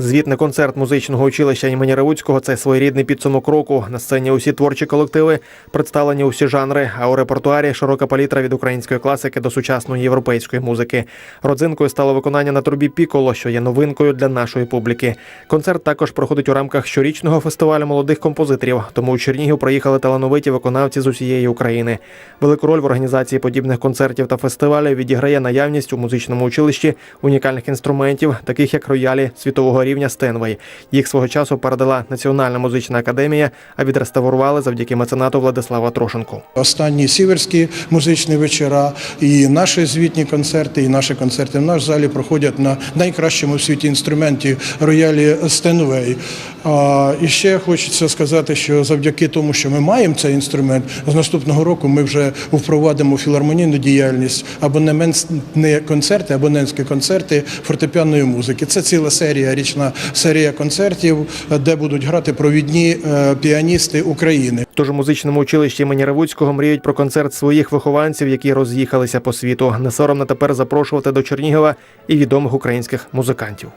Звітний концерт музичного училища імені Ревуцького це своєрідний підсумок року. На сцені усі творчі колективи, представлені усі жанри, а у репертуарі широка палітра від української класики до сучасної європейської музики. Родзинкою стало виконання на трубі Піколо, що є новинкою для нашої публіки. Концерт також проходить у рамках щорічного фестивалю молодих композиторів. Тому у Чернігів приїхали талановиті виконавці з усієї України. Велику роль в організації подібних концертів та фестивалів відіграє наявність у музичному училищі унікальних інструментів, таких як роялі світового рівня Стенвей. Їх свого часу передала Національна музична академія, а відреставрували завдяки меценату Владислава Трошенко. Останні сіверські музичні вечора, і наші звітні концерти, і наші концерти в наш залі проходять на найкращому в світі інструменті роялі Стенвей. І ще хочеться сказати, що завдяки тому, що ми маємо цей інструмент, з наступного року ми вже впровадимо філармонійну діяльність абонементні концерти, абонентські концерти фортепіаної музики. Це ціла серія, річна серія концертів, де будуть грати провідні е, піаністи України. Тож у музичному училищі імені Ревуцького мріють про концерт своїх вихованців, які роз'їхалися по світу. Не соромно тепер запрошувати до Чернігова і відомих українських музикантів.